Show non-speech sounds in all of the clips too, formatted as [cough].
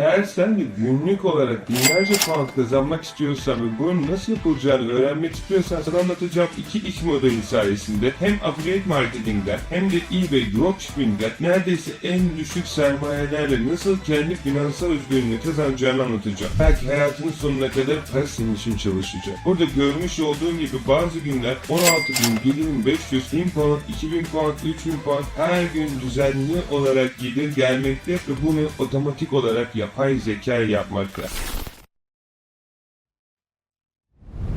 Eğer sen de günlük olarak binlerce pound kazanmak istiyorsan ve bunun nasıl yapılacağını öğrenmek istiyorsan sana anlatacağım iki iş modeli sayesinde hem affiliate marketingden hem de eBay dropshipping'den neredeyse en düşük sermayelerle nasıl kendi finansal özgürlüğünü kazanacağını anlatacağım. Belki hayatının sonuna kadar para senin için çalışacak. Burada görmüş olduğun gibi bazı günler 16 bin, 7500, 1000 pound, 2000 pound, 3000 pound her gün düzenli olarak gelir gelmekte ve bunu otomatik olarak yapay zeka yapmakta.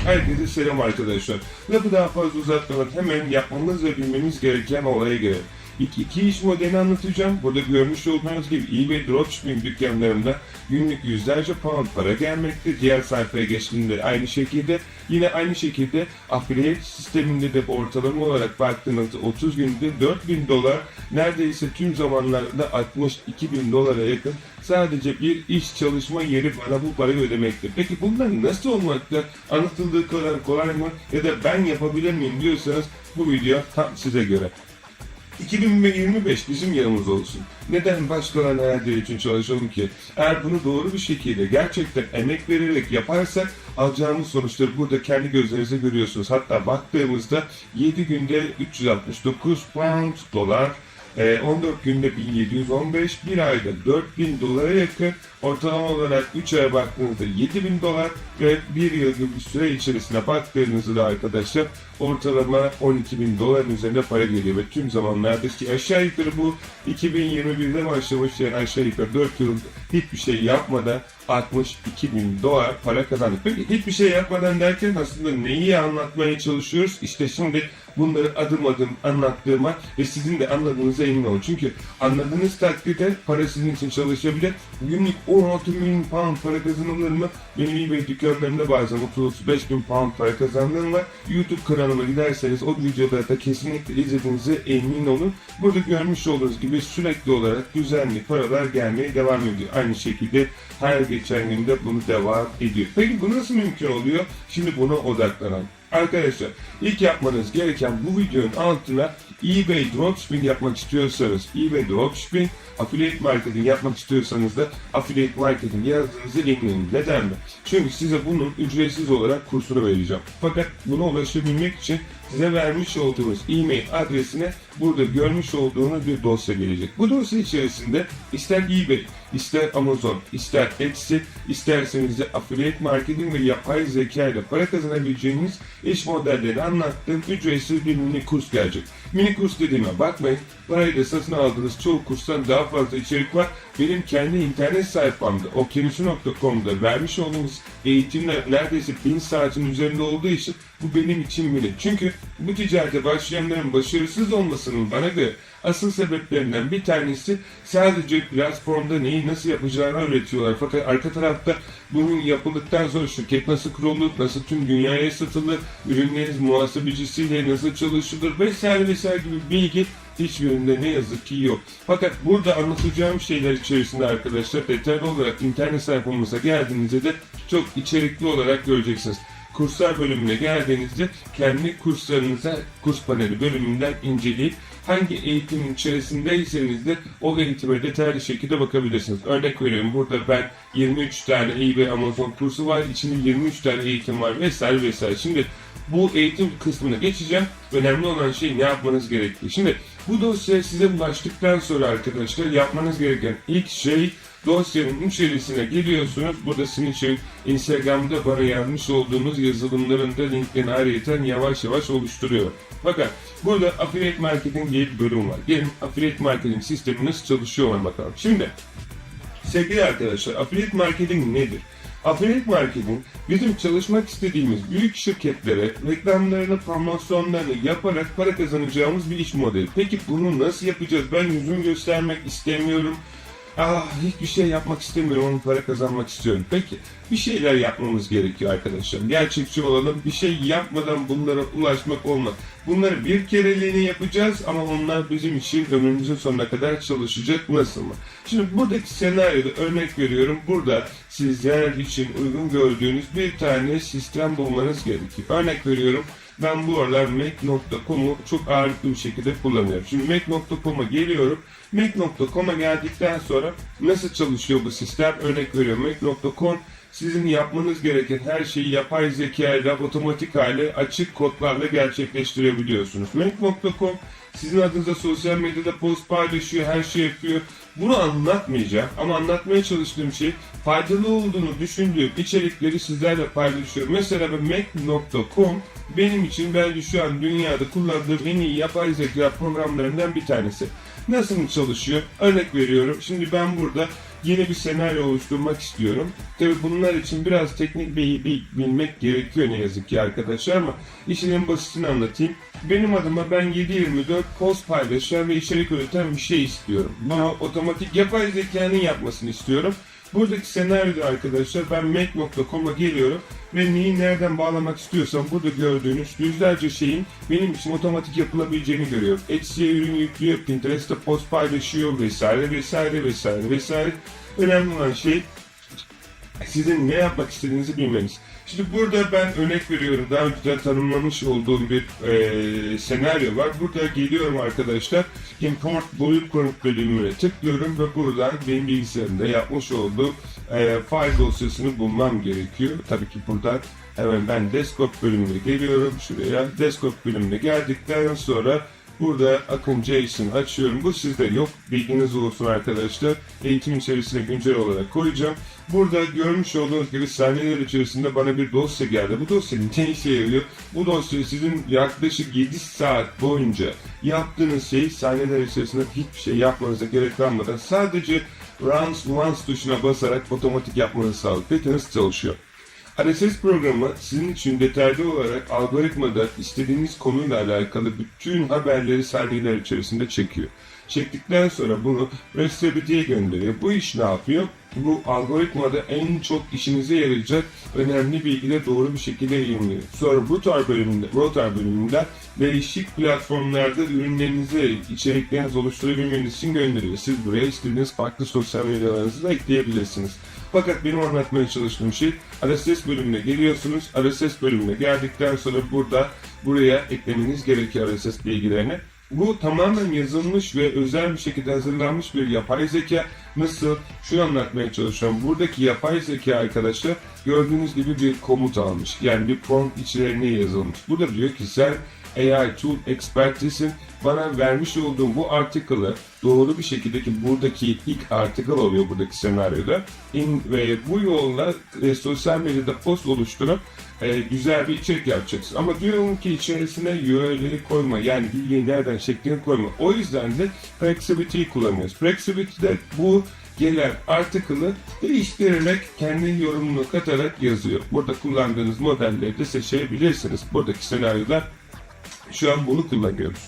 Herkese selam arkadaşlar. Lafı daha fazla uzatmadan hemen yapmamız ve bilmemiz gereken olaya gelelim. İki, iki iş modelini anlatacağım. Burada görmüş olduğunuz gibi eBay dropshipping dükkanlarında günlük yüzlerce pound para gelmekte. Diğer sayfaya geçtiğinde aynı şekilde. Yine aynı şekilde affiliate sisteminde de ortalama olarak baktığınızda 30 günde 4000 dolar neredeyse tüm zamanlarda 62 bin dolara yakın sadece bir iş çalışma yeri bana bu parayı ödemekte. Peki bunlar nasıl olmakta? Anlatıldığı kadar kolay mı? Ya da ben yapabilir miyim diyorsanız bu video tam size göre. 2025 bizim yanımız olsun. Neden başkalarının hayalleri için çalışalım ki? Eğer bunu doğru bir şekilde gerçekten emek vererek yaparsak alacağımız sonuçları burada kendi gözlerinizle görüyorsunuz. Hatta baktığımızda 7 günde 369 pound dolar, e, 14 günde 1715, bir ayda 4000 dolara yakın, ortalama olarak 3 aya baktığınızda 7000 dolar ve bir yıl gibi bir süre içerisine baktığınızda arkadaşlar ortalama 12 bin doların üzerinde para geliyor ve tüm zamanlarda ki aşağı yukarı bu 2021'de başlamış yani aşağı yukarı 4 yıl hiçbir şey yapmadan 62 bin dolar para kazandık. Peki hiçbir şey yapmadan derken aslında neyi anlatmaya çalışıyoruz? İşte şimdi bunları adım adım anlattığıma ve sizin de anladığınıza emin olun. Çünkü anladığınız takdirde para sizin için çalışabilir. Günlük 16 bin pound para kazanılır mı? Benim eBay dükkanlarımda bazen 30-35 bin pound para kazandığım var. YouTube kanalıma giderseniz o videoları da kesinlikle izlediğinize emin olun. Burada görmüş olduğunuz gibi sürekli olarak düzenli paralar gelmeye devam ediyor. Aynı şekilde her geçen günde bunu devam ediyor. Peki bu nasıl mümkün oluyor? Şimdi buna odaklanalım. Arkadaşlar ilk yapmanız gereken bu videonun altına eBay Dropshipping yapmak istiyorsanız eBay Dropshipping, Affiliate Marketing yapmak istiyorsanız da Affiliate Marketing yazdığınızı ekleyin. Neden mi? Çünkü size bunun ücretsiz olarak kursunu vereceğim. Fakat buna ulaşabilmek için size vermiş olduğumuz e-mail adresine burada görmüş olduğunuz bir dosya gelecek. Bu dosya içerisinde ister eBay, ister Amazon, ister Etsy, isterseniz de affiliate marketing ve yapay zeka ile para kazanabileceğiniz iş modellerini anlattığım ücretsiz bir mini kurs gelecek. Mini kurs dediğime bakmayın. Parayla satın aldığınız çoğu kurstan daha fazla içerik var. Benim kendi internet sayfamda okyanusu.com'da vermiş olduğumuz eğitimler neredeyse 1000 saatin üzerinde olduğu için bu benim için bile. Çünkü bu ticarete başlayanların başarısız olmasının bana göre asıl sebeplerinden bir tanesi sadece platformda neyi nasıl yapacağını öğretiyorlar. Fakat arka tarafta bunun yapıldıktan sonra şirket nasıl kurulur, nasıl tüm dünyaya satılır, ürünleriniz muhasebecisiyle nasıl çalışılır vesaire vesaire gibi bilgi hiçbirinde ne yazık ki yok. Fakat burada anlatacağım şeyler içerisinde arkadaşlar detaylı olarak internet sayfamıza geldiğinizde de çok içerikli olarak göreceksiniz kurslar bölümüne geldiğinizde kendi kurslarınıza kurs paneli bölümünden inceleyip hangi eğitimin içerisindeyseniz de o eğitime detaylı şekilde bakabilirsiniz. Örnek veriyorum burada ben 23 tane eBay Amazon kursu var. içinde 23 tane eğitim var vesaire vesaire. Şimdi bu eğitim kısmına geçeceğim. Önemli olan şey ne yapmanız gerektiği. Şimdi bu dosya size ulaştıktan sonra arkadaşlar yapmanız gereken ilk şey dosyanın içerisine geliyorsunuz. Burada sizin için Instagram'da bana yazmış olduğunuz yazılımların da linklerini ayrıca yavaş yavaş oluşturuyor. Fakat burada affiliate marketing diye bir bölüm var. Gelin affiliate marketing sistemi nasıl çalışıyor ona bakalım. Şimdi sevgili arkadaşlar affiliate marketing nedir? Affiliate marketing bizim çalışmak istediğimiz büyük şirketlere reklamlarını, promosyonlarını yaparak para kazanacağımız bir iş modeli. Peki bunu nasıl yapacağız? Ben yüzümü göstermek istemiyorum. Ah hiçbir şey yapmak istemiyorum, onun para kazanmak istiyorum. Peki bir şeyler yapmamız gerekiyor arkadaşlar. Gerçekçi olalım, bir şey yapmadan bunlara ulaşmak olmaz. Bunları bir kereliğine yapacağız ama onlar bizim için ömrümüzün sonuna kadar çalışacak. Nasıl mı? Şimdi buradaki senaryoda örnek veriyorum. Burada sizler için uygun gördüğünüz bir tane sistem bulmanız gerekiyor. Örnek veriyorum. Ben bu aralar Mac.com'u çok ağırlıklı bir şekilde kullanıyorum. Şimdi Mac.com'a geliyorum. Mac.com'a geldikten sonra nasıl çalışıyor bu sistem? Örnek veriyorum Mac.com sizin yapmanız gereken her şeyi yapay zeka ile otomatik hale açık kodlarla gerçekleştirebiliyorsunuz. Mac.com sizin adınıza sosyal medyada post paylaşıyor, her şey yapıyor. Bunu anlatmayacağım ama anlatmaya çalıştığım şey faydalı olduğunu düşündüğüm içerikleri sizlerle paylaşıyorum. Mesela ben Mac.com benim için bence şu an dünyada kullandığım en iyi yapay zeka programlarından bir tanesi. Nasıl çalışıyor? Örnek veriyorum. Şimdi ben burada yeni bir senaryo oluşturmak istiyorum. Tabi bunlar için biraz teknik bir, bir bilmek gerekiyor ne yazık ki arkadaşlar ama işin en basitini anlatayım. Benim adıma ben 7-24 post paylaşan ve içerik üreten bir şey istiyorum. Bunu otomatik yapay zekanın yapmasını istiyorum. Buradaki senaryoda arkadaşlar ben Mac.com'a geliyorum ve neyi nereden bağlamak istiyorsam burada gördüğünüz yüzlerce şeyin benim için otomatik yapılabileceğini görüyorum. Etsy'ye ürün yüklüyor, Pinterest'te post paylaşıyor vesaire vesaire vesaire vesaire. Önemli olan şey sizin ne yapmak istediğinizi bilmeniz. Şimdi burada ben örnek veriyorum daha önceden tanımlamış olduğum bir e, senaryo var. Burada geliyorum arkadaşlar import blueprint bölümüne tıklıyorum ve buradan benim bilgisayarımda yapmış olduğum e, file dosyasını bulmam gerekiyor. Tabii ki buradan hemen ben desktop bölümüne geliyorum şuraya. Desktop bölümüne geldikten sonra Burada Akın JSON açıyorum. Bu sizde yok. Bilginiz olsun arkadaşlar. Eğitim içerisine güncel olarak koyacağım. Burada görmüş olduğunuz gibi saniyeler içerisinde bana bir dosya geldi. Bu dosyanın ne işe yarıyor? Bu dosya sizin yaklaşık 7 saat boyunca yaptığınız şey saniyeler içerisinde hiçbir şey yapmanıza gerek kalmadan sadece runs once tuşuna basarak otomatik yapmanızı sağlıyor. Peki nasıl çalışıyor? RSS programı sizin için detaylı olarak algoritmada istediğiniz konuyla alakalı bütün haberleri saniyeler içerisinde çekiyor. Çektikten sonra bunu RESTability'ye gönderiyor. Bu iş ne yapıyor? Bu algoritmada en çok işinize yarayacak önemli bilgileri doğru bir şekilde yayınlıyor. Sonra Rotar bölümünde, Rotar bölümünde değişik platformlarda ürünlerinizi, içeriklerinizi oluşturabilmeniz için gönderiyor. Siz buraya istediğiniz farklı sosyal medyalarınızı da ekleyebilirsiniz. Fakat benim anlatmaya çalıştığım şey RSS bölümüne geliyorsunuz. RSS bölümüne geldikten sonra burada buraya eklemeniz gerekiyor RSS bilgilerini. Bu tamamen yazılmış ve özel bir şekilde hazırlanmış bir yapay zeka. Nasıl? Şunu anlatmaya çalışıyorum. Buradaki yapay zeka arkadaşlar gördüğünüz gibi bir komut almış. Yani bir prompt içlerine yazılmış. Burada diyor ki sen AI Tool Expert'isin. Bana vermiş olduğum bu article'ı doğru bir şekilde ki buradaki ilk article oluyor buradaki senaryoda. In, ve bu yolla e, sosyal medyada post oluşturup e, güzel bir içerik yapacaksın. Ama diyorum ki içerisine URL'leri koyma. Yani bilgiyi nereden çektiğini koyma. O yüzden de Flexibility'yi kullanıyoruz. Flexibility'de bu gelen article'ı değiştirerek kendi yorumunu katarak yazıyor. Burada kullandığınız modelleri de seçebilirsiniz. Buradaki senaryoda şu an bunu kullanıyoruz.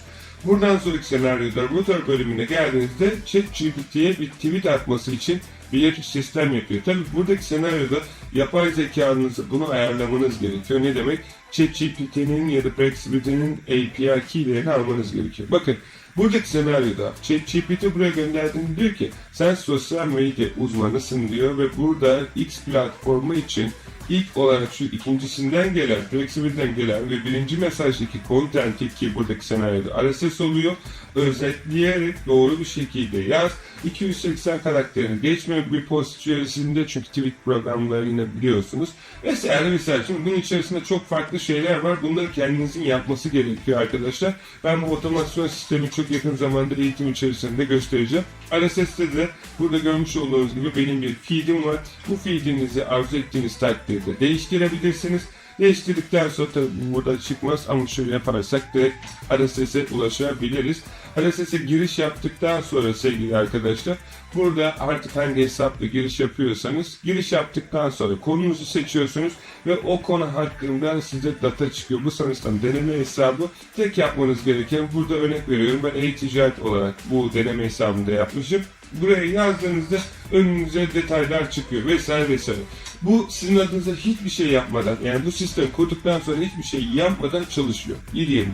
Buradan sonraki senaryoda router bölümüne geldiğinizde ChatGPT'ye bir tweet atması için bir sistem yapıyor. Tabi buradaki senaryoda yapay zekanızı bunu ayarlamanız gerekiyor. Ne demek? ChatGPT'nin ya da Flexibility'nin API key'lerini almanız gerekiyor. Bakın buradaki senaryoda ChatGPT buraya gönderdiğinde diyor ki sen sosyal medya uzmanısın diyor ve burada X platformu için ilk olarak şu ikincisinden gelen, Flexibil'den gelen ve birinci mesajdaki content'i ki buradaki senaryoda RSS oluyor. Özetleyerek doğru bir şekilde yaz. 280 karakterini geçme bir post içerisinde çünkü tweet programlarını biliyorsunuz. Vesaire vesaire. Şimdi bunun içerisinde çok farklı şeyler var. Bunları kendinizin yapması gerekiyor arkadaşlar. Ben bu otomasyon sistemi çok yakın zamanda eğitim içerisinde göstereceğim. RSS'te de burada görmüş olduğunuz gibi benim bir feed'im var. Bu feed'inizi arzu ettiğiniz takdirde değiştirebilirsiniz. Değiştirdikten sonra tabii burada çıkmaz ama şöyle yaparsak direkt RSS'e ulaşabiliriz. RSS'e giriş yaptıktan sonra sevgili arkadaşlar burada artık hangi hesapla giriş yapıyorsanız giriş yaptıktan sonra konunuzu seçiyorsunuz ve o konu hakkında size data çıkıyor. Bu sanırsam deneme hesabı tek yapmanız gereken burada örnek veriyorum ben e-ticaret olarak bu deneme hesabında yapmışım. Buraya yazdığınızda önünüze detaylar çıkıyor vesaire vesaire. Bu sizin adınıza hiçbir şey yapmadan yani bu sistem kurduktan sonra hiçbir şey yapmadan çalışıyor. 7-24.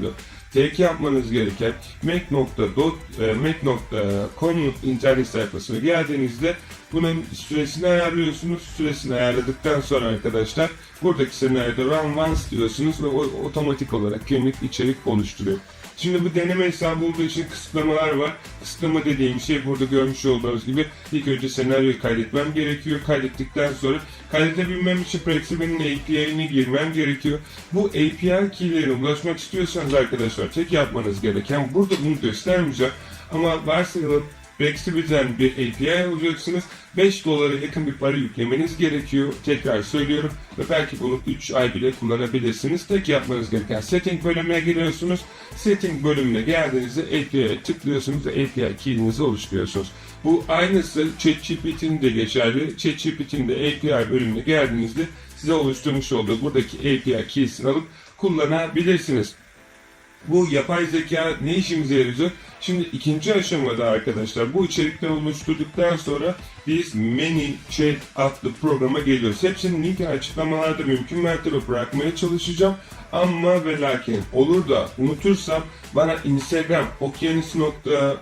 tek yapmanız gereken mac.dot e, mac.com internet sayfasına geldiğinizde bunun süresini ayarlıyorsunuz. Süresini ayarladıktan sonra arkadaşlar buradaki senaryoda run once diyorsunuz ve o otomatik olarak günlük içerik oluşturuyor. Şimdi bu deneme hesabı olduğu için kısıtlamalar var. Kısıtlama dediğim şey burada görmüş olduğunuz gibi ilk önce senaryoyu kaydetmem gerekiyor. Kaydettikten sonra kaydedebilmem için Prexibe'nin API'ini girmem gerekiyor. Bu API key'lerine ulaşmak istiyorsanız arkadaşlar tek yapmanız gereken burada bunu göstermeyeceğim. Ama varsayalım Prexibe'den bir API alacaksınız. 5 dolara yakın bir para yüklemeniz gerekiyor. Tekrar söylüyorum. Ve belki bunu 3 ay bile kullanabilirsiniz. Tek yapmanız gereken setting bölümüne giriyorsunuz. Setting bölümüne geldiğinizde API'ye tıklıyorsunuz ve API key'inizi oluşturuyorsunuz. Bu aynısı ChatGPT'nin de geçerli. ChatGPT'nin de API bölümüne geldiğinizde size oluşturmuş olduğu buradaki API keys'ini alıp kullanabilirsiniz. Bu yapay zeka ne işimize yarayacak? Şimdi ikinci aşamada arkadaşlar bu içerikleri oluşturduktan sonra biz Many Chat adlı programa geliyoruz. Hepsinin linki açıklamalarda mümkün mertebe bırakmaya çalışacağım. Ama ve lakin olur da unutursam bana Instagram okyanus nokta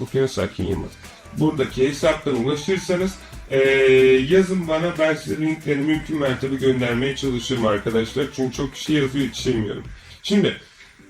okyanus hakim Yılmaz. Buradaki hesaptan ulaşırsanız eee, yazın bana ben size linkleri mümkün mertebe göndermeye çalışırım arkadaşlar. Çünkü çok kişi yazıyor yetişemiyorum. Şimdi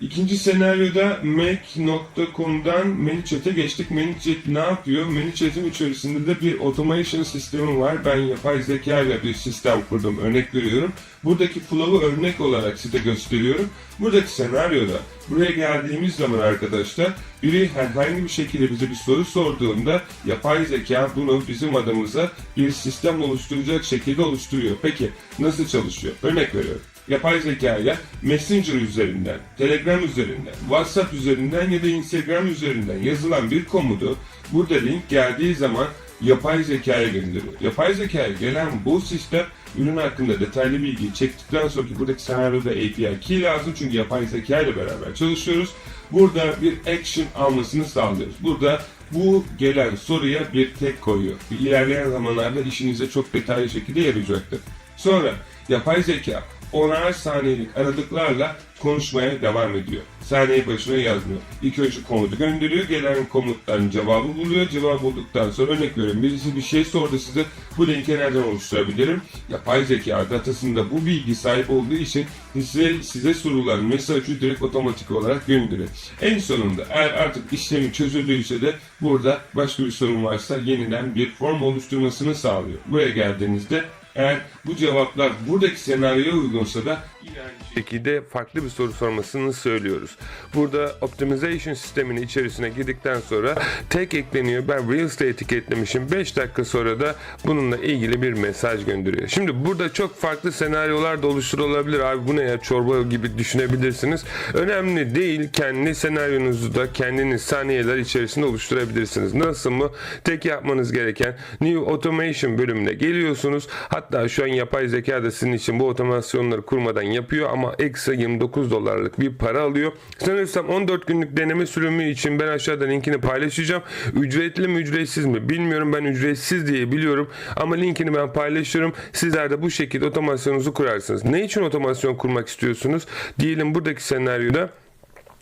İkinci senaryoda Mac.com'dan ManyChat'e geçtik. ManyChat ne yapıyor? ManyChat'in içerisinde de bir automation sistemi var. Ben yapay zeka ile bir sistem kurdum. Örnek veriyorum. Buradaki flow'u örnek olarak size gösteriyorum. Buradaki senaryoda buraya geldiğimiz zaman arkadaşlar biri herhangi bir şekilde bize bir soru sorduğunda yapay zeka bunu bizim adımıza bir sistem oluşturacak şekilde oluşturuyor. Peki nasıl çalışıyor? Örnek veriyorum yapay zeka ile Messenger üzerinden, Telegram üzerinden, WhatsApp üzerinden ya da Instagram üzerinden yazılan bir komutu burada link geldiği zaman yapay zekaya gönderiyor. Yapay zekaya gelen bu sistem ürün hakkında detaylı bilgiyi çektikten sonra ki buradaki senaryoda API key lazım çünkü yapay zeka ile beraber çalışıyoruz. Burada bir action almasını sağlıyoruz. Burada bu gelen soruya bir tek koyuyor. İlerleyen zamanlarda işinize çok detaylı şekilde yarayacaktır. Sonra yapay zeka onar saniyelik aralıklarla konuşmaya devam ediyor. Saniye başına yazmıyor. İlk önce komutu gönderiyor. Gelen komutların cevabı buluyor. Cevap bulduktan sonra örnek veriyorum. Birisi bir şey sordu size. Bu linki nereden oluşturabilirim? Yapay zeka datasında bu bilgi sahip olduğu için size, size sorulan mesajı direkt otomatik olarak gönderiyor. En sonunda eğer artık işlemi çözüldüyse de burada başka bir sorun varsa yeniden bir form oluşturmasını sağlıyor. Buraya geldiğinizde eğer bu cevaplar buradaki senaryoya uygunsa da yine aynı şekilde farklı bir soru sormasını söylüyoruz. Burada optimization sisteminin içerisine girdikten sonra tek ekleniyor. Ben Reels'te etiketlemişim. 5 dakika sonra da bununla ilgili bir mesaj gönderiyor. Şimdi burada çok farklı senaryolar da oluşturulabilir. Abi bu ne ya çorba gibi düşünebilirsiniz. Önemli değil. Kendi senaryonuzu da kendiniz saniyeler içerisinde oluşturabilirsiniz. Nasıl mı? Tek yapmanız gereken New Automation bölümüne geliyorsunuz. Hatta şu an yapay zeka da sizin için bu otomasyonları kurmadan yapıyor ama ekstra 29 dolarlık bir para alıyor. Sanırsam 14 günlük deneme sürümü için ben aşağıda linkini paylaşacağım. Ücretli mi ücretsiz mi bilmiyorum. Ben ücretsiz diye biliyorum. Ama linkini ben paylaşıyorum. Sizler de bu şekilde otomasyonunuzu kurarsınız. Ne için otomasyon kurmak istiyorsunuz? Diyelim buradaki senaryoda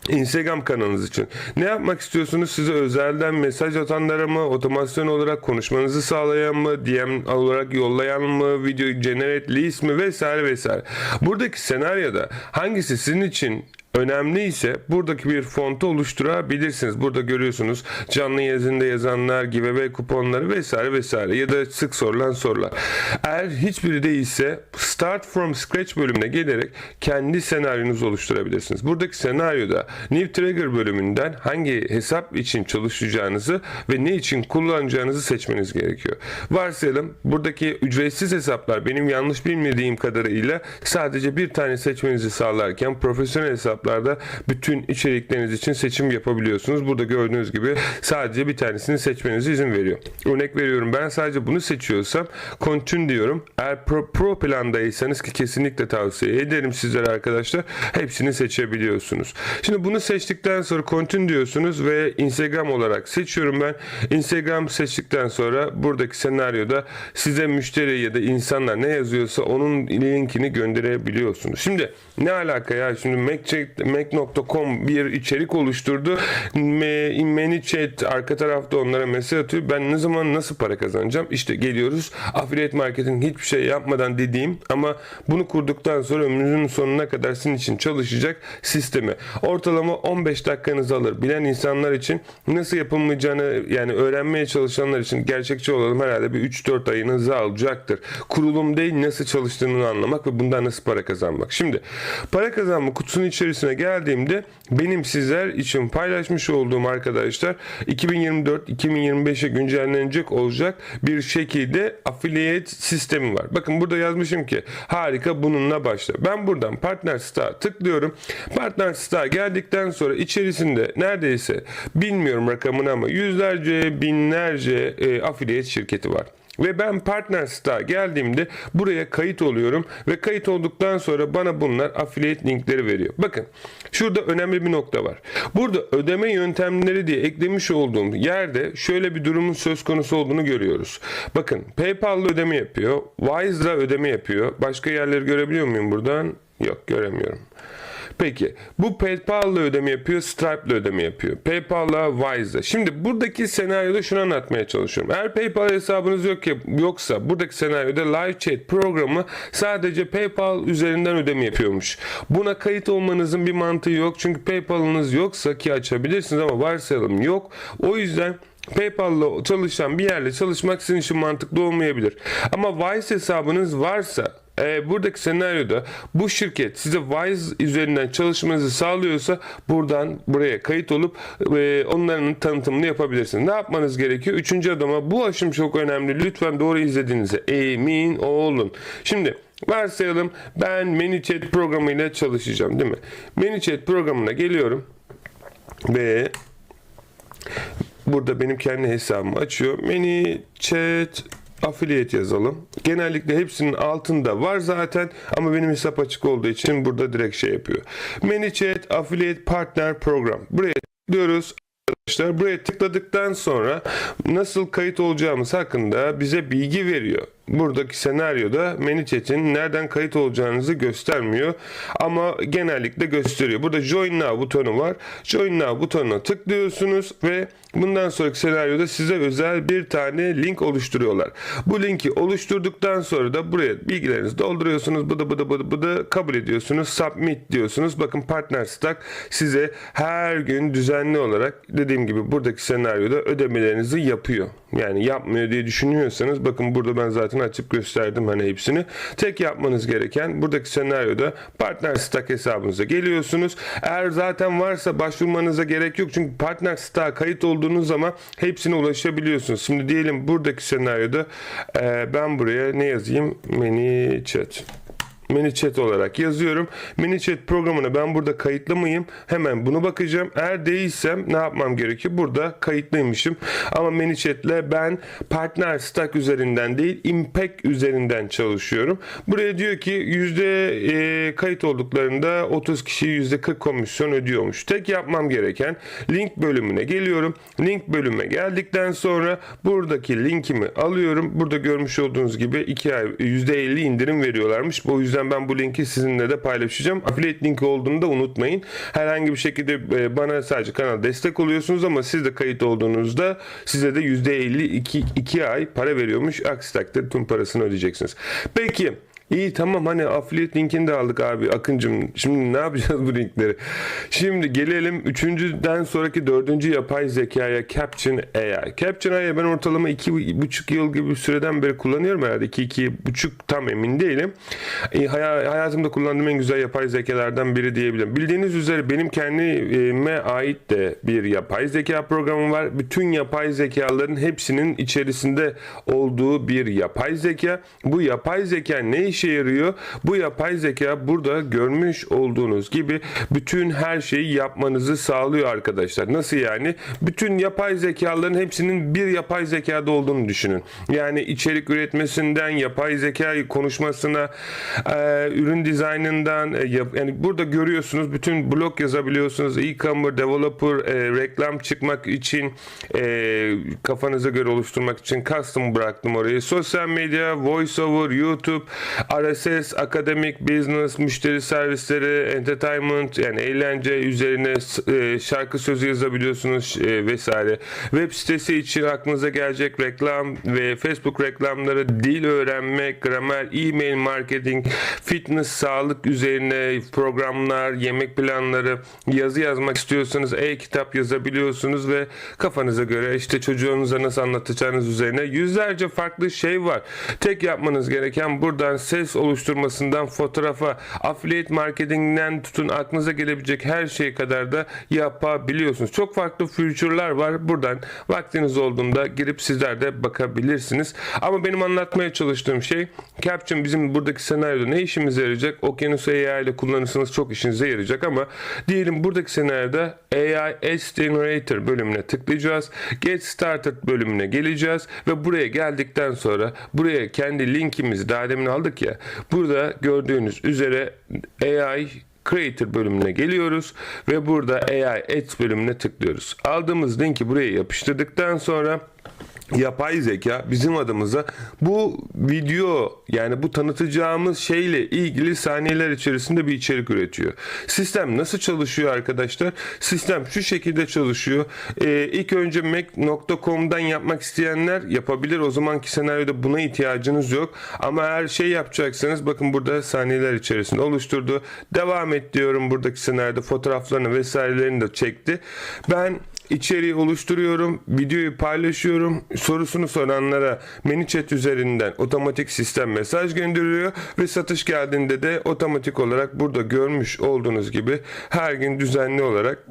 Instagram kanalınız için. Ne yapmak istiyorsunuz? Size özelden mesaj atanlara mı, otomasyon olarak konuşmanızı sağlayan mı, DM olarak yollayan mı, video generate list mi vesaire vesaire. Buradaki senaryoda hangisi sizin için önemli ise buradaki bir fontu oluşturabilirsiniz. Burada görüyorsunuz canlı yazında yazanlar, giveaway kuponları vesaire vesaire ya da sık sorulan sorular. Eğer hiçbiri değilse Start from Scratch bölümüne gelerek kendi senaryonuzu oluşturabilirsiniz. Buradaki senaryoda New Trigger bölümünden hangi hesap için çalışacağınızı ve ne için kullanacağınızı seçmeniz gerekiyor. Varsayalım buradaki ücretsiz hesaplar benim yanlış bilmediğim kadarıyla sadece bir tane seçmenizi sağlarken profesyonel hesaplarda bütün içerikleriniz için seçim yapabiliyorsunuz. Burada gördüğünüz gibi sadece bir tanesini seçmenize izin veriyor. Örnek veriyorum ben sadece bunu seçiyorsam continue diyorum. Eğer pro, pro plandaysa farkındaysanız ki kesinlikle tavsiye ederim sizlere arkadaşlar. Hepsini seçebiliyorsunuz. Şimdi bunu seçtikten sonra continue diyorsunuz ve Instagram olarak seçiyorum ben. Instagram seçtikten sonra buradaki senaryoda size müşteri ya da insanlar ne yazıyorsa onun linkini gönderebiliyorsunuz. Şimdi ne alaka ya? Şimdi Mac- Mac.com bir içerik oluşturdu. ManyChat arka tarafta onlara mesaj atıyor. Ben ne zaman nasıl para kazanacağım? İşte geliyoruz. Affiliate marketing hiçbir şey yapmadan dediğim ama bunu kurduktan sonra ömrünüzün sonuna kadar sizin için çalışacak sistemi. Ortalama 15 dakikanızı alır. Bilen insanlar için nasıl yapılmayacağını yani öğrenmeye çalışanlar için gerçekçi olalım herhalde bir 3-4 ayınızı alacaktır. Kurulum değil nasıl çalıştığını anlamak ve bundan nasıl para kazanmak. Şimdi para kazanma kutusunun içerisine geldiğimde benim sizler için paylaşmış olduğum arkadaşlar 2024-2025'e güncellenecek olacak bir şekilde affiliate sistemi var. Bakın burada yazmışım ki harika bununla başla. Ben buradan Partner Star tıklıyorum. Partner Star geldikten sonra içerisinde neredeyse bilmiyorum rakamını ama yüzlerce binlerce e, affiliate şirketi var. Ve ben Partner Star geldiğimde buraya kayıt oluyorum ve kayıt olduktan sonra bana bunlar affiliate linkleri veriyor. Bakın şurada önemli bir nokta var. Burada ödeme yöntemleri diye eklemiş olduğum yerde şöyle bir durumun söz konusu olduğunu görüyoruz. Bakın PayPal'la ödeme yapıyor. Wise'la ödeme yapıyor. Başka yerleri görebiliyor muyum buradan? Yok göremiyorum. Peki bu PayPal'la ödeme yapıyor, Stripe'la ödeme yapıyor. PayPal'la, Wise'la. Şimdi buradaki senaryoda şunu anlatmaya çalışıyorum. Eğer PayPal hesabınız yok yoksa buradaki senaryoda live chat programı sadece PayPal üzerinden ödeme yapıyormuş. Buna kayıt olmanızın bir mantığı yok. Çünkü PayPal'ınız yoksa ki açabilirsiniz ama varsayalım yok. O yüzden PayPal'la çalışan bir yerle çalışmak sizin için mantıklı olmayabilir. Ama Wise hesabınız varsa e, buradaki senaryoda bu şirket size Wise üzerinden çalışmanızı sağlıyorsa buradan buraya kayıt olup e, onların tanıtımını yapabilirsiniz. Ne yapmanız gerekiyor? Üçüncü adama bu aşım çok önemli. Lütfen doğru izlediğinize emin olun. Şimdi varsayalım ben ManyChat programıyla çalışacağım değil mi? ManyChat programına geliyorum ve Burada benim kendi hesabımı açıyor. Many chat affiliate yazalım. Genellikle hepsinin altında var zaten ama benim hesap açık olduğu için burada direkt şey yapıyor. ManyChat affiliate partner program. Buraya tıklıyoruz. Arkadaşlar buraya tıkladıktan sonra nasıl kayıt olacağımız hakkında bize bilgi veriyor. Buradaki senaryoda ManyChat'in nereden kayıt olacağınızı göstermiyor ama genellikle gösteriyor. Burada Join Now butonu var. Join Now butonuna tıklıyorsunuz ve bundan sonraki senaryoda size özel bir tane link oluşturuyorlar. Bu linki oluşturduktan sonra da buraya bilgilerinizi dolduruyorsunuz. Bıdı bıdı bıdı bıdı kabul ediyorsunuz. Submit diyorsunuz. Bakın Partner Stack size her gün düzenli olarak dediğim gibi buradaki senaryoda ödemelerinizi yapıyor. Yani yapmıyor diye düşünüyorsanız bakın burada ben zaten açıp gösterdim hani hepsini. Tek yapmanız gereken buradaki senaryoda Partner Stack hesabınıza geliyorsunuz. Eğer zaten varsa başvurmanıza gerek yok. Çünkü Partner Stack kayıt olduğunuz zaman hepsine ulaşabiliyorsunuz. Şimdi diyelim buradaki senaryoda ben buraya ne yazayım? Mini chat. ManyChat olarak yazıyorum. ManyChat programına ben burada kayıtlı mıyım? Hemen bunu bakacağım. Eğer değilsem ne yapmam gerekiyor? Burada kayıtlıymışım. Ama ManyChat'le ben Partner Stack üzerinden değil Impact üzerinden çalışıyorum. Buraya diyor ki yüzde e, kayıt olduklarında 30 kişi yüzde 40 komisyon ödüyormuş. Tek yapmam gereken link bölümüne geliyorum. Link bölüme geldikten sonra buradaki linkimi alıyorum. Burada görmüş olduğunuz gibi 2 ay %50 indirim veriyorlarmış. Bu yüzden ben bu linki sizinle de paylaşacağım. Affiliate linki olduğunu da unutmayın. Herhangi bir şekilde e, bana sadece kanal destek oluyorsunuz ama siz de kayıt olduğunuzda size de %50 2, 2 ay para veriyormuş. Aksi takdirde tüm parasını ödeyeceksiniz. Peki İyi tamam hani affiliate linkini de aldık abi Akıncım. Şimdi ne yapacağız [laughs] bu linkleri? Şimdi gelelim üçüncüden sonraki dördüncü yapay zekaya Caption AI. Caption AI ben ortalama iki buçuk yıl gibi süreden beri kullanıyorum herhalde. iki iki buçuk tam emin değilim. E, hay- hayatımda kullandığım en güzel yapay zekalardan biri diyebilirim. Bildiğiniz üzere benim kendime ait de bir yapay zeka programım var. Bütün yapay zekaların hepsinin içerisinde olduğu bir yapay zeka. Bu yapay zeka ne iş işe yarıyor? Bu yapay zeka burada görmüş olduğunuz gibi bütün her şeyi yapmanızı sağlıyor arkadaşlar. Nasıl yani? Bütün yapay zekaların hepsinin bir yapay zekada olduğunu düşünün. Yani içerik üretmesinden, yapay zeka konuşmasına, e, ürün dizaynından, e, yani burada görüyorsunuz bütün blog yazabiliyorsunuz. E-commerce, developer, e, reklam çıkmak için, e, kafanıza göre oluşturmak için custom bıraktım orayı. Sosyal medya, voiceover, YouTube, RSS, akademik, business, müşteri servisleri, entertainment yani eğlence üzerine e, şarkı sözü yazabiliyorsunuz e, vesaire. Web sitesi için aklınıza gelecek reklam ve Facebook reklamları, dil öğrenmek, gramer, e-mail marketing, fitness, sağlık üzerine programlar, yemek planları, yazı yazmak istiyorsanız e-kitap yazabiliyorsunuz ve kafanıza göre işte çocuğunuza nasıl anlatacağınız üzerine yüzlerce farklı şey var. Tek yapmanız gereken buradan ses oluşturmasından fotoğrafa, affiliate marketinginden tutun aklınıza gelebilecek her şeye kadar da yapabiliyorsunuz. Çok farklı feature'lar var. Buradan vaktiniz olduğunda girip sizler de bakabilirsiniz. Ama benim anlatmaya çalıştığım şey Caption bizim buradaki senaryoda ne işimize yarayacak? Okyanus AI ile kullanırsanız çok işinize yarayacak ama diyelim buradaki senaryoda AI Ads Generator bölümüne tıklayacağız. Get Started bölümüne geleceğiz ve buraya geldikten sonra buraya kendi linkimizi daha demin aldık ya burada gördüğünüz üzere AI Creator bölümüne geliyoruz ve burada AI Ads bölümüne tıklıyoruz. Aldığımız linki buraya yapıştırdıktan sonra yapay zeka bizim adımıza bu video yani bu tanıtacağımız şeyle ilgili saniyeler içerisinde bir içerik üretiyor. Sistem nasıl çalışıyor arkadaşlar? Sistem şu şekilde çalışıyor. Ee, ilk önce mac.com'dan yapmak isteyenler yapabilir. O zamanki senaryoda buna ihtiyacınız yok. Ama eğer şey yapacaksanız bakın burada saniyeler içerisinde oluşturdu. Devam et diyorum buradaki senaryoda fotoğraflarını vesairelerini de çekti. Ben içeriği oluşturuyorum, videoyu paylaşıyorum. Sorusunu soranlara ManyChat üzerinden otomatik sistem mesaj gönderiyor ve satış geldiğinde de otomatik olarak burada görmüş olduğunuz gibi her gün düzenli olarak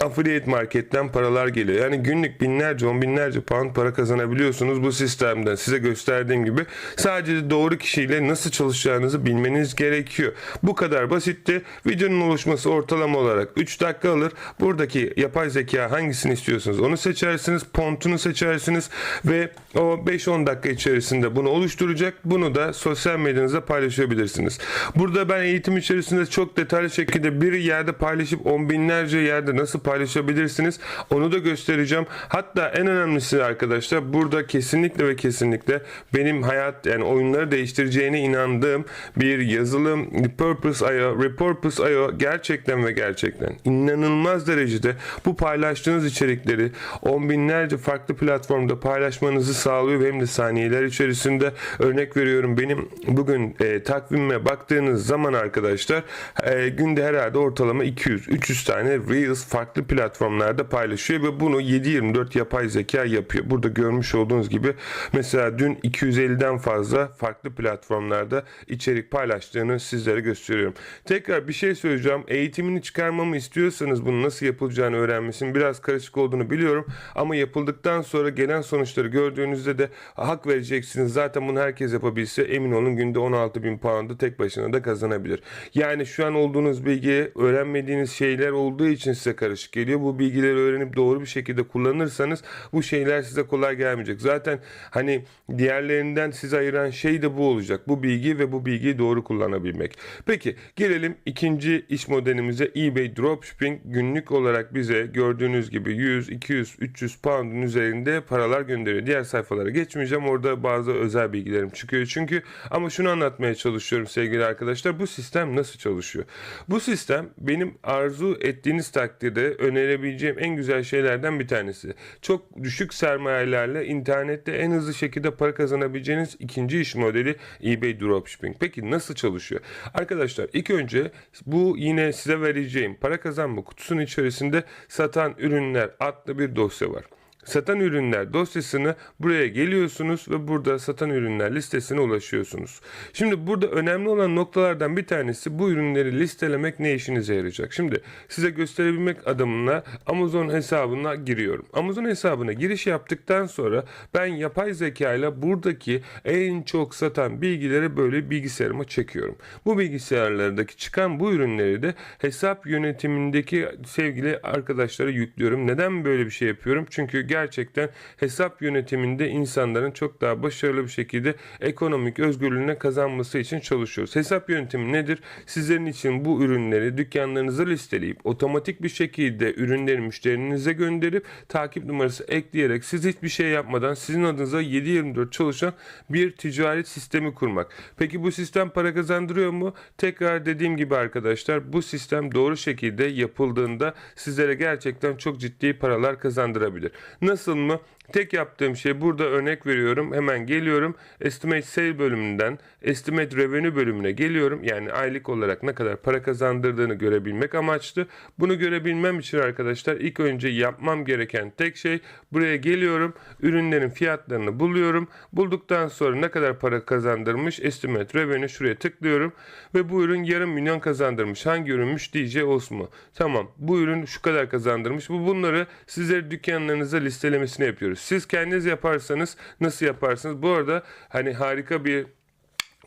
affiliate marketten paralar geliyor. Yani günlük binlerce, on binlerce pound para kazanabiliyorsunuz bu sistemden. Size gösterdiğim gibi sadece doğru kişiyle nasıl çalışacağınızı bilmeniz gerekiyor. Bu kadar basitti. Videonun oluşması ortalama olarak 3 dakika alır. Buradaki yapay zeka hangisini istiyorsanız onu seçersiniz. Pontunu seçersiniz ve o 5-10 dakika içerisinde bunu oluşturacak. Bunu da sosyal medyanızda paylaşabilirsiniz. Burada ben eğitim içerisinde çok detaylı şekilde bir yerde paylaşıp on binlerce yerde nasıl paylaşabilirsiniz. Onu da göstereceğim. Hatta en önemlisi arkadaşlar burada kesinlikle ve kesinlikle benim hayat yani oyunları değiştireceğine inandığım bir yazılım Repurpose.io Repurpose.io gerçekten ve gerçekten inanılmaz derecede bu paylaştığınız içerikleri on binlerce farklı platformda paylaşmanızı sağlıyor. Hem de saniyeler içerisinde. Örnek veriyorum benim bugün e, takvime baktığınız zaman arkadaşlar e, günde herhalde ortalama 200-300 tane Reels farklı platformlarda paylaşıyor ve bunu 7-24 yapay zeka yapıyor. Burada görmüş olduğunuz gibi mesela dün 250'den fazla farklı platformlarda içerik paylaştığını sizlere gösteriyorum. Tekrar bir şey söyleyeceğim. Eğitimini çıkarmamı istiyorsanız bunu nasıl yapılacağını öğrenmesinin biraz karışık olduğunu biliyorum ama yapıldıktan sonra gelen sonuçları gördüğünüzde de hak vereceksiniz. Zaten bunu herkes yapabilse emin olun günde 16 bin pound'u tek başına da kazanabilir. Yani şu an olduğunuz bilgi öğrenmediğiniz şeyler olduğu için size karışık geliyor. Bu bilgileri öğrenip doğru bir şekilde kullanırsanız bu şeyler size kolay gelmeyecek. Zaten hani diğerlerinden sizi ayıran şey de bu olacak. Bu bilgi ve bu bilgiyi doğru kullanabilmek. Peki gelelim ikinci iş modelimize eBay Dropshipping günlük olarak bize gördüğünüz gibi 100, 200, 300 pound'un üzerinde paralar gönderiyor. Diğer sayfalara geçmeyeceğim. Orada bazı özel bilgilerim çıkıyor çünkü. Ama şunu anlatmaya çalışıyorum sevgili arkadaşlar. Bu sistem nasıl çalışıyor? Bu sistem benim arzu ettiğiniz takdirde önerebileceğim en güzel şeylerden bir tanesi. Çok düşük sermayelerle internette en hızlı şekilde para kazanabileceğiniz ikinci iş modeli eBay Dropshipping. Peki nasıl çalışıyor? Arkadaşlar ilk önce bu yine size vereceğim para kazanma kutusunun içerisinde satan ürünler adlı bir dosya var. Satan ürünler dosyasını buraya geliyorsunuz ve burada satan ürünler listesine ulaşıyorsunuz. Şimdi burada önemli olan noktalardan bir tanesi bu ürünleri listelemek ne işinize yarayacak? Şimdi size gösterebilmek adımına Amazon hesabına giriyorum. Amazon hesabına giriş yaptıktan sonra ben yapay zeka ile buradaki en çok satan bilgileri böyle bilgisayarıma çekiyorum. Bu bilgisayarlardaki çıkan bu ürünleri de hesap yönetimindeki sevgili arkadaşlara yüklüyorum. Neden böyle bir şey yapıyorum? Çünkü gerçekten hesap yönetiminde insanların çok daha başarılı bir şekilde ekonomik özgürlüğüne kazanması için çalışıyoruz. Hesap yönetimi nedir? Sizlerin için bu ürünleri dükkanlarınıza listeleyip otomatik bir şekilde ürünleri müşterinize gönderip takip numarası ekleyerek siz hiçbir şey yapmadan sizin adınıza 7/24 çalışan bir ticaret sistemi kurmak. Peki bu sistem para kazandırıyor mu? Tekrar dediğim gibi arkadaşlar bu sistem doğru şekilde yapıldığında sizlere gerçekten çok ciddi paralar kazandırabilir. Nasıl mı? Tek yaptığım şey burada örnek veriyorum. Hemen geliyorum. Estimate sale bölümünden estimate revenue bölümüne geliyorum. Yani aylık olarak ne kadar para kazandırdığını görebilmek amaçlı. Bunu görebilmem için arkadaşlar ilk önce yapmam gereken tek şey buraya geliyorum. Ürünlerin fiyatlarını buluyorum. Bulduktan sonra ne kadar para kazandırmış estimate revenue şuraya tıklıyorum. Ve bu ürün yarım milyon kazandırmış. Hangi ürünmüş DJ Osmo. Tamam bu ürün şu kadar kazandırmış. Bu bunları sizlere dükkanlarınıza listelemesini yapıyoruz. Siz kendiniz yaparsanız nasıl yaparsınız? Bu arada hani harika bir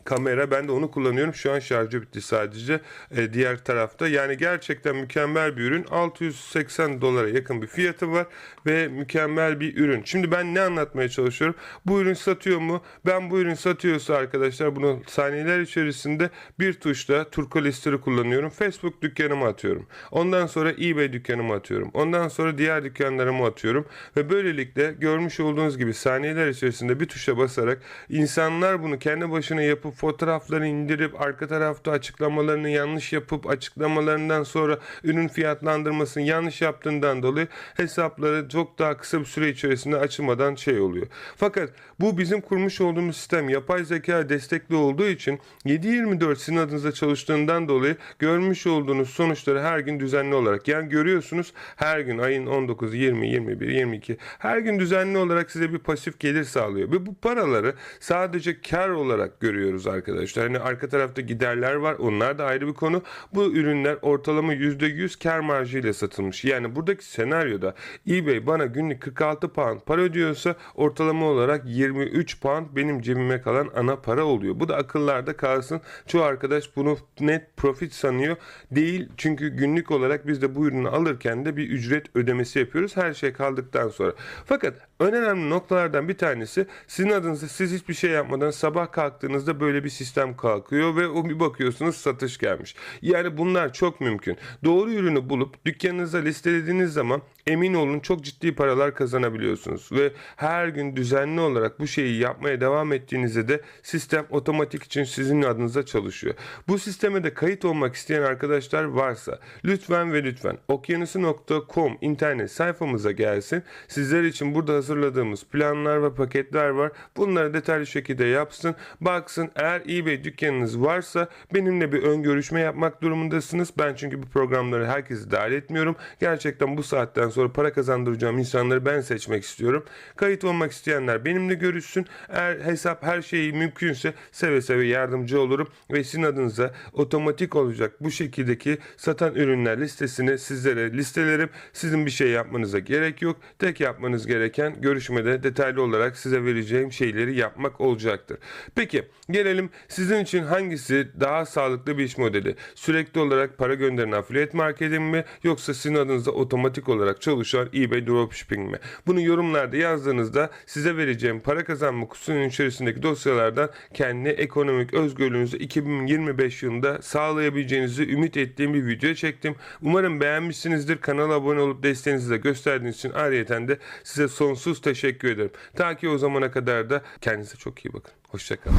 kamera. Ben de onu kullanıyorum. Şu an şarjı bitti sadece. Ee, diğer tarafta. Yani gerçekten mükemmel bir ürün. 680 dolara yakın bir fiyatı var ve mükemmel bir ürün. Şimdi ben ne anlatmaya çalışıyorum? Bu ürün satıyor mu? Ben bu ürün satıyorsa arkadaşlar bunu saniyeler içerisinde bir tuşla Turko Lister'ı kullanıyorum. Facebook dükkanıma atıyorum. Ondan sonra eBay dükkanıma atıyorum. Ondan sonra diğer dükkanlarıma atıyorum. Ve böylelikle görmüş olduğunuz gibi saniyeler içerisinde bir tuşa basarak insanlar bunu kendi başına yapıp fotoğraflarını indirip arka tarafta açıklamalarını yanlış yapıp açıklamalarından sonra ürün fiyatlandırmasını yanlış yaptığından dolayı hesapları çok daha kısa bir süre içerisinde açılmadan şey oluyor. Fakat bu bizim kurmuş olduğumuz sistem yapay zeka destekli olduğu için 7-24 sizin adınıza çalıştığından dolayı görmüş olduğunuz sonuçları her gün düzenli olarak yani görüyorsunuz her gün ayın 19, 20, 21, 22 her gün düzenli olarak size bir pasif gelir sağlıyor. Ve bu paraları sadece kar olarak görüyoruz arkadaşlar. Hani arka tarafta giderler var. Onlar da ayrı bir konu. Bu ürünler ortalama %100 kar marjıyla satılmış. Yani buradaki senaryoda eBay bana günlük 46 pound para ödüyorsa ortalama olarak 23 pound benim cebime kalan ana para oluyor. Bu da akıllarda kalsın. Çoğu arkadaş bunu net profit sanıyor. Değil çünkü günlük olarak biz de bu ürünü alırken de bir ücret ödemesi yapıyoruz. Her şey kaldıktan sonra. Fakat en önemli noktalardan bir tanesi sizin adınıza siz hiçbir şey yapmadan sabah kalktığınızda böyle bir sistem kalkıyor ve o bir bakıyorsunuz satış gelmiş. Yani bunlar çok mümkün. Doğru ürünü bulup dükkanınıza listelediğiniz zaman emin olun çok ciddi paralar kazanabiliyorsunuz ve her gün düzenli olarak bu şeyi yapmaya devam ettiğinizde de sistem otomatik için sizin adınıza çalışıyor. Bu sisteme de kayıt olmak isteyen arkadaşlar varsa lütfen ve lütfen okyanusu.com internet sayfamıza gelsin. Sizler için burada hazırladığımız planlar ve paketler var. Bunları detaylı şekilde yapsın. Baksın eğer eBay dükkanınız varsa benimle bir ön görüşme yapmak durumundasınız. Ben çünkü bu programları herkesi dahil etmiyorum. Gerçekten bu saatten sonra para kazandıracağım insanları ben seçmek istiyorum. Kayıt olmak isteyenler benimle görüşsün. Eğer hesap her şeyi mümkünse seve seve yardımcı olurum ve sizin adınıza otomatik olacak bu şekildeki satan ürünler listesini sizlere listelerim. Sizin bir şey yapmanıza gerek yok. Tek yapmanız gereken görüşmede detaylı olarak size vereceğim şeyleri yapmak olacaktır. Peki gelelim sizin için hangisi daha sağlıklı bir iş modeli? Sürekli olarak para gönderen affiliate marketing mi yoksa sizin adınıza otomatik olarak çalışan eBay dropshipping mi? Bunu yorumlarda yazdığınızda size vereceğim para kazanma kutusunun içerisindeki dosyalardan kendi ekonomik özgürlüğünüzü 2025 yılında sağlayabileceğinizi ümit ettiğim bir video çektim. Umarım beğenmişsinizdir. Kanala abone olup desteğinizi de gösterdiğiniz için ayrıyeten de size sonsuz teşekkür ederim. Ta ki o zamana kadar da kendinize çok iyi bakın. Hoşçakalın.